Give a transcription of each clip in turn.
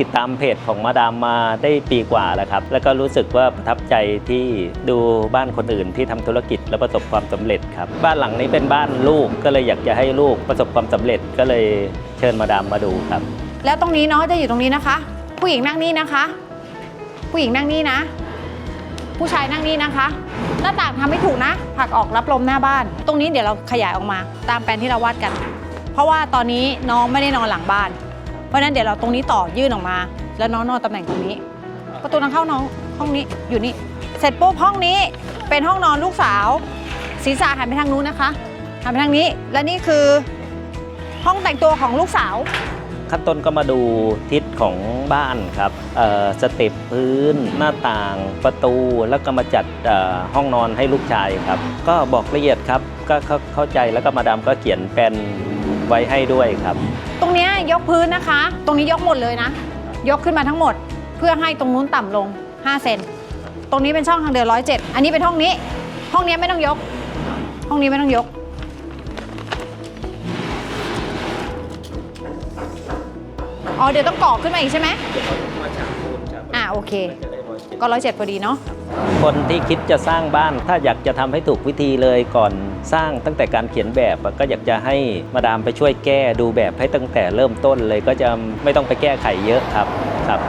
ติดตามเพจของมาดามมาได้ปีกว่าแล้วครับ แล้วก็รู้สึกว่าประทับใจที่ดูบ้านคนอื่นที่ทำธุรกิจและประสบความสำเร็จครับ บ้านหลังนี้เป็นบ้านลูกก็เลยอยากจะให้ลูกประสบความสำเร็จก็เลยเชิญมาดามมาดูครับ แล้วตรงนี้เนาะจะอยู่ตรงนี้นะคะ ผู้หญิงนั่งนี่นะคะ ผู้หญิงนั่งนี่นะ ผู้ชายนั่งนี่นะคะ หน้าต่างทำไม่ถูกนะผักออกรับลมหน้าบ้าน ตรงนี้เดี๋ยวเราขยายออกมา ตามแผนที่เราวาดกัน เพราะว่าตอนนี้น้องไม่ได้นอนหลังบ้าน เพราะฉะนั้นเดี๋ยวเราตรงนี้ต่อยื่นออกมา แล้วน้องนอนตำแหน่งตรงนี้ ประตูทางเข้าน้องห้องนี้อยู่นี่ เสร็จปุ๊บห้องนี้เป็นห้องนอนลูกสาว ศีรษะหันไปทางนู้นนะคะหันไปทางนี้ และนี่คือห้องแต่งตัวของลูกสาว ขั้นต้นก็มาดูทิศของบ้านครับเอ่อสเต็ปพื้นหน้าต่างประตูแล้วก็มาจัดห้องนอนให้ลูกชายครับ ก็บอกละเอียดครับก็เข้าเข้าใจแล้วก็มาดามก็เขียนแปนไว้ให้ด้วยครับ ตรงนี้ยกพื้นนะคะ ตรงนี้ยกหมดเลยนะ ยกขึ้นมาทั้งหมด เพื่อให้ตรงนู้นต่ำลง 5 เซนตรงนี้เป็นช่องทางเดิน107 อันนี้เป็นห้องนี้ ห้องนี้ไม่ต้องยก ห้องนี้ไม่ต้องยก อ๋อเดี๋ยวต้องก่อขึ้นมาอีกใช่ไหมอ่าโอเค ก็107พอดีเนาะคนที่คิดจะสร้างบ้าน ถ้าอยากจะทำให้ถูกวิธีเลยก่อนสร้างตั้งแต่การเขียนแบบอะก็อยากจะให้มาดามไปช่วยแก้ดูแบบให้ตั้งแต่เริ่มต้นเลยก็จะไม่ต้องไปแก้ไขเยอะครับครับ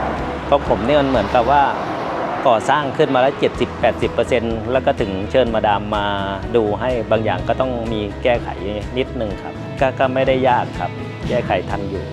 เพราะผมเนี่ยมันเหมือนกับว่าก่อสร้างขึ้นมาแล้ว 70-80%แล้วก็ถึงเชิญมาดามมาดูให้บางอย่างก็ต้องมีแก้ไขนิดนึงครับ ก็ก็ไม่ได้ยากครับ แก้ไขทันอยู่